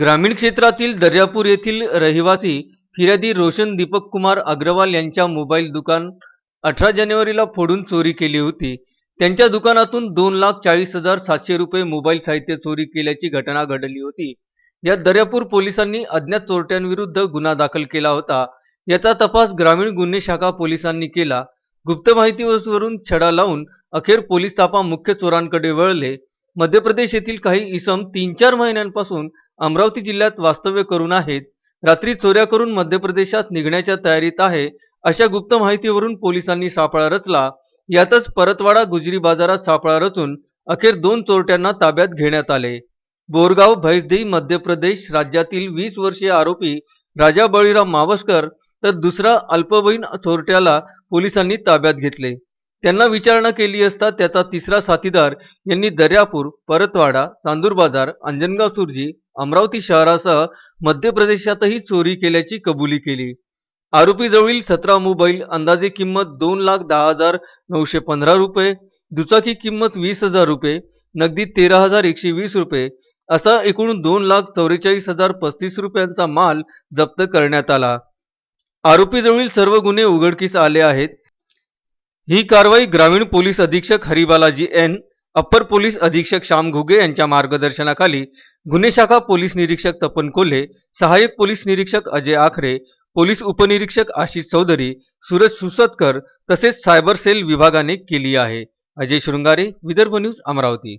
ग्रामीण क्षेत्रातील दर्यापूर येथील रहिवासी फिर्यादी रोशन दीपक कुमार अग्रवाल यांच्या मोबाईल दुकान अठरा जानेवारीला फोडून चोरी केली होती. त्यांच्या दुकानातून दोन लाख चाळीस हजार सातशे रुपये मोबाईल साहित्य चोरी केल्याची घटना घडली होती. यात दर्यापूर पोलिसांनी अज्ञात चोरट्यांविरुद्ध गुन्हा दाखल केला होता. याचा तपास ग्रामीण गुन्हे शाखा पोलिसांनी केला. गुप्त माहितीवरून छडा लावून अखेर पोलीस तापा मुख्य चोरांकडे वळले. मध्य प्रदेश येथील काही इसम तीन चार महिन्यांपासून अमरावती जिल्ह्यात वास्तव्य करून आहेत. रात्री चोऱ्या करून मध्य प्रदेशात निघण्याच्या तयारीत आहे अशा गुप्त माहितीवरून पोलिसांनी सापळा रचला. यातच परतवाडा गुजरी बाजारात सापळा रचून अखेर दोन चोरट्यांना ताब्यात घेण्यात आले. बोरगाव भैसदेही मध्य प्रदेश राज्यातील वीस वर्षीय आरोपी राजा बळीराम मावसकर तर दुसरा अल्पवयीन चोरट्याला पोलिसांनी ताब्यात घेतले. त्यांना विचारणा केली असता त्याचा तिसरा साथीदार यांनी दर्यापूर परतवाडा चांदूर बाजार अंजनगाव सुर्जी अमरावती शहरासह मध्य प्रदेशातही चोरी केल्याची कबुली केली. आरोपीजवळील सतरा मोबाईल अंदाजे किंमत दोन लाख दहा हजार नऊशे पंधरा रुपये दुचाकी किंमत वीस हजार रुपये नगदी तेरा हजार एकशे वीस रुपये असा एकूण दोन लाख चौवेचाळीस हजार पस्तीस रुपयांचा माल जप्त करण्यात आला. आरोपीजवळील सर्व गुन्हे उघडकीस आले आहेत. ही कारवाई ग्रामीण पोलीस अधीक्षक हरिबालाजी एन अप्पर पोलीस अधीक्षक श्याम घुगे यांच्या मार्गदर्शनाखाली गुन्हे शाखा पोलीस निरीक्षक तपन कोल्हे सहाय्यक पोलीस निरीक्षक अजय आखरे पोलीस उपनिरीक्षक आशिष चौधरी सूरज सुसतकर तसेच सायबर सेल विभागाने केली आहे. अजय शृंगारे विदर्भ न्यूज अमरावती.